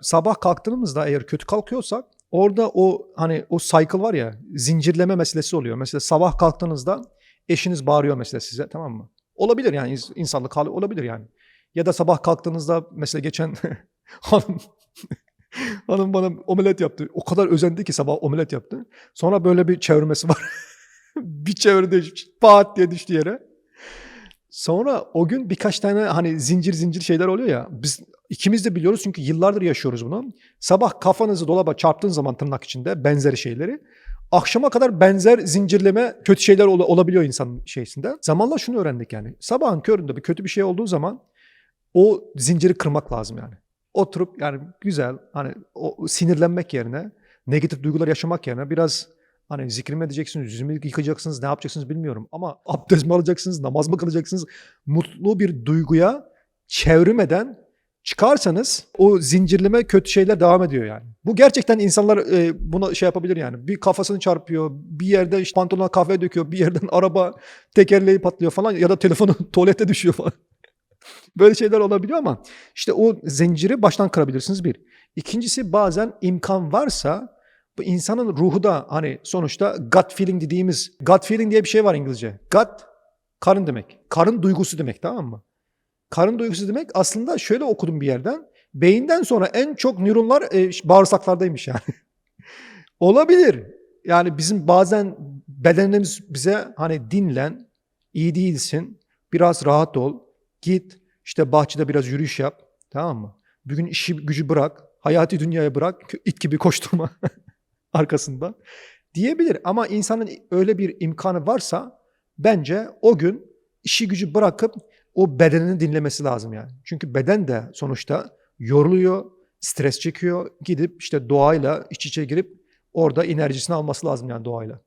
sabah kalktığımızda eğer kötü kalkıyorsak orada o hani o cycle var ya zincirleme meselesi oluyor. Mesela sabah kalktığınızda eşiniz bağırıyor mesela size tamam mı? Olabilir yani ins- insanlık hali olabilir yani. Ya da sabah kalktığınızda mesela geçen hanım hanım bana omelet yaptı. O kadar özendi ki sabah omelet yaptı. Sonra böyle bir çevirmesi var. bir çevirdi pat diye düştü yere. Sonra o gün birkaç tane hani zincir zincir şeyler oluyor ya. Biz ikimiz de biliyoruz çünkü yıllardır yaşıyoruz bunu. Sabah kafanızı dolaba çarptığın zaman tırnak içinde benzeri şeyleri akşama kadar benzer zincirleme kötü şeyler ol- olabiliyor insanın şeysinde. Zamanla şunu öğrendik yani. Sabahın köründe bir kötü bir şey olduğu zaman o zinciri kırmak lazım yani. Oturup yani güzel hani o sinirlenmek yerine negatif duygular yaşamak yerine biraz hani zikir edeceksiniz, yüzümü yıkayacaksınız, ne yapacaksınız bilmiyorum. Ama abdest mi alacaksınız, namaz mı kılacaksınız? Mutlu bir duyguya çevirmeden çıkarsanız o zincirleme kötü şeyler devam ediyor yani. Bu gerçekten insanlar e, buna şey yapabilir yani. Bir kafasını çarpıyor, bir yerde işte pantolona kahve döküyor, bir yerden araba tekerleği patlıyor falan ya da telefonu tuvalete düşüyor falan. Böyle şeyler olabiliyor ama işte o zinciri baştan kırabilirsiniz bir. İkincisi bazen imkan varsa bu insanın ruhu da hani sonuçta gut feeling dediğimiz gut feeling diye bir şey var İngilizce. Gut karın demek. Karın duygusu demek tamam mı? Karın duygusu demek aslında şöyle okudum bir yerden. Beyinden sonra en çok nöronlar e, bağırsaklardaymış yani. Olabilir. Yani bizim bazen bedenimiz bize hani dinlen, iyi değilsin, biraz rahat ol, git işte bahçede biraz yürüyüş yap. Tamam mı? Bugün işi gücü bırak, hayati dünyaya bırak, it gibi koşturma arkasında diyebilir. Ama insanın öyle bir imkanı varsa bence o gün işi gücü bırakıp o bedenini dinlemesi lazım yani. Çünkü beden de sonuçta yoruluyor, stres çekiyor. Gidip işte doğayla iç içe girip orada enerjisini alması lazım yani doğayla.